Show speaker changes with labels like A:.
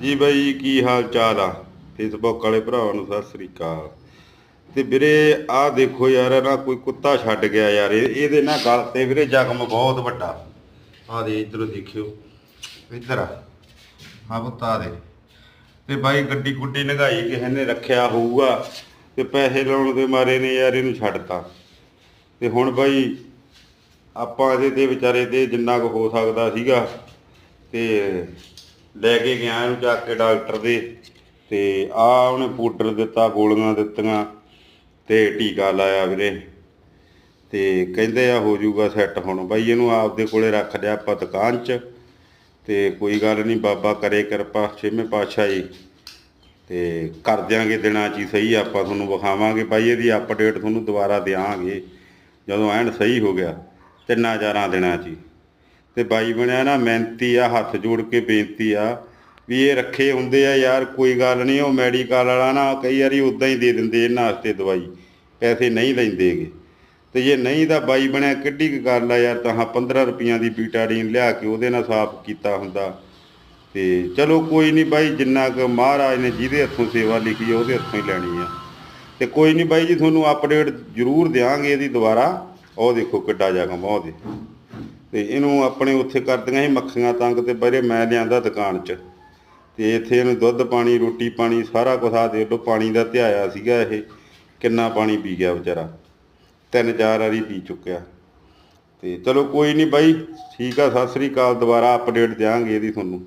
A: ਜੀ ਬਾਈ, ਕੀ ਹਾਲ ਚਾਲ ਆ? ਫੇਸਬੁੱਕ ਵਾਲੇ ਭਰਾਵਾਂ ਨੂੰ ਸਤਿ ਸ੍ਰੀ ਅਕਾਲ। ਤੇ ਵੀਰੇ, ਆਹ ਦੇਖੋ ਯਾਰ ਨਾ ਕੋਈ ਕੁੱਤਾ ਛੱਡ ਗਿਆ ਯਾਰ। ਇਹਦੇ ਨਾ ਗਲ ਤੇ ਵੀਰੇ, ਜ਼ਖਮ ਬਹੁਤ ਵੱਡਾ। ਆ ਦੇ ਇਧਰੋਂ ਦੇਖਿਓ। ਇੱਧਰ ਆ। ਆਹ ਕੁੱਤਾ ਦੇ ਤੇ ਬਾਈ, ਗੱਡੀ ਗੁੱਡੀ ਲੰਘਾਈ ਕਿਸੇ ਨੇ, ਰੱਖਿਆ ਹੋਊਗਾ। ਤੇ ਪੈਸੇ ਲਾਉਣ ਦੇ ਮਾਰੇ ਨੇ ਯਾਰ, ਇਹਨੂੰ ਛੱਡਤਾ। ਤੇ ਹੁਣ ਬਾਈ, ਆਪਾਂ ਇਹਦੇ ਤੇ ਵਿਚਾਰੇ ਤੇ ਜਿੰਨਾ ਕੁ ਹੋ ਸਕਦਾ ਸੀਗਾ, ਤੇ ਲੈ ਕੇ ਗਿਆ ਇਹਨੂੰ ਜਾ ਕੇ ਡਾਕਟਰ ਦੇ ਤੇ ਆ ਉਹਨੇ ਪੂਡਰ ਦਿੱਤਾ, ਗੋਲੀਆਂ ਦਿੱਤੀਆਂ ਤੇ ਟੀਕਾ ਲਾਇਆ ਵੀਰੇ। ਤੇ ਕਹਿੰਦੇ ਆ ਹੋ ਜਾਊਗਾ ਸੈੱਟ ਹੁਣ। ਬਾਈ ਇਹਨੂੰ ਆਪਦੇ ਕੋਲੇ ਰੱਖ ਲਿਆ ਆਪਾਂ ਦੁਕਾਨ 'ਚ ਤੇ ਕੋਈ ਗੱਲ ਨਹੀਂ, ਬਾਬਾ ਕਰੇ ਕਿਰਪਾ, ਛੇਵੇਂ ਪਾਤਸ਼ਾਹ। ਜੀ ਤੇ ਕਰ ਦਿਆਂਗੇ ਦਿਨਾਂ 'ਚ ਹੀ ਸਹੀ, ਆਪਾਂ ਤੁਹਾਨੂੰ ਵਿਖਾਵਾਂਗੇ। ਬਾਈ ਇਹਦੀ ਅਪਡੇਟ ਤੁਹਾਨੂੰ ਦੁਬਾਰਾ ਦਿਆਂਗੇ। ਜਦੋਂ ਐਨ ਸਹੀ ਹੋ ਗਿਆ, ਤਿੰਨਾਂ ਚਾਰਾਂ ਦਿਨਾਂ 'ਚ ਹੀ। ਤੇ ਬਾਈ ਬਣਿਆ ਨਾ ਮਿਹਨਤੀ ਆ, ਹੱਥ ਜੋੜ ਕੇ ਬੇਨਤੀ ਆ ਵੀ ਇਹ ਰੱਖੇ ਹੁੰਦੇ ਆ ਯਾਰ, ਕੋਈ ਗੱਲ ਨਹੀਂ, ਉਹ ਮੈਡੀਕਲ ਵਾਲਾ ਨਾ ਕਈ ਵਾਰੀ ਉਦਾਂ ਹੀ ਦੇ ਦਿੰਦੇ ਇਹਨਾਂ ਵਾਸਤੇ ਦਵਾਈ, ਪੈਸੇ ਨਹੀਂ ਲੈਂਦੇਗੇ ਤੇ ਜੇ ਨਹੀਂ ਤਾਂ ਬਾਈ ਬਣਿਆ, ਕਿੱਡੀ ਕੁ ਗੱਲ ਆ ਯਾਰ, ਤਾਂ 15 ਰੁਪਈਆਂ ਦੀ ਬੀਟਾਡੀਨ ਲਿਆ ਕੇ ਉਹਦੇ ਨਾਲ ਸਾਫ਼ ਕੀਤਾ ਹੁੰਦਾ। ਤੇ ਚਲੋ ਕੋਈ ਨਹੀਂ ਬਾਈ, ਜਿੰਨਾ ਕੁ ਮਹਾਰਾਜ ਨੇ ਜਿਹਦੇ ਹੱਥੋਂ ਸੇਵਾ ਲਿਖੀ ਆ, ਉਹਦੇ ਹੱਥੋਂ ਹੀ ਲੈਣੀ ਆ। ਤੇ ਕੋਈ ਨਹੀਂ ਬਾਈ ਜੀ, ਤੁਹਾਨੂੰ ਅਪਡੇਟ ਜ਼ਰੂਰ ਦਿਆਂਗੇ ਇਹਦੀ ਦੁਬਾਰਾ। ਉਹ ਦੇਖੋ ਕਿੱਡਾ ਜ਼ਖਮ ਆ ਉਹਦੇ। ਤੇ ਇਹਨੂੰ ਆਪਣੇ ਉੱਥੇ ਕਰਦੀਆਂ ਸੀ ਮੱਖੀਆਂ ਤੰਗ ਤੇ ਬਰੇ ਮੈਂ ਲਿਆਂਦਾ ਦੁਕਾਨ 'ਚ। ਤੇ ਇੱਥੇ ਇਹਨੂੰ ਦੁੱਧ ਪਾਣੀ, ਰੋਟੀ ਪਾਣੀ, ਸਾਰਾ ਕੁਝ ਆ ਦੇ ਲੋ ਪਾਣੀ ਦਾ ਧਿਆਇਆ ਸੀਗਾ ਇਹ, ਕਿੰਨਾ ਪਾਣੀ ਪੀ ਗਿਆ ਵਿਚਾਰਾ। ਤਿੰਨ ਚਾਰ ਵਾਰੀ ਪੀ ਚੁੱਕਿਆ। ਤੇ ਚਲੋ ਕੋਈ ਨਹੀਂ ਬਾਈ, ਠੀਕ ਆ, ਸਤਿ ਸ੍ਰੀ ਅਕਾਲ, ਦੁਬਾਰਾ ਅਪਡੇਟ ਦਿਆਂਗੇ ਇਹਦੀ ਤੁਹਾਨੂੰ।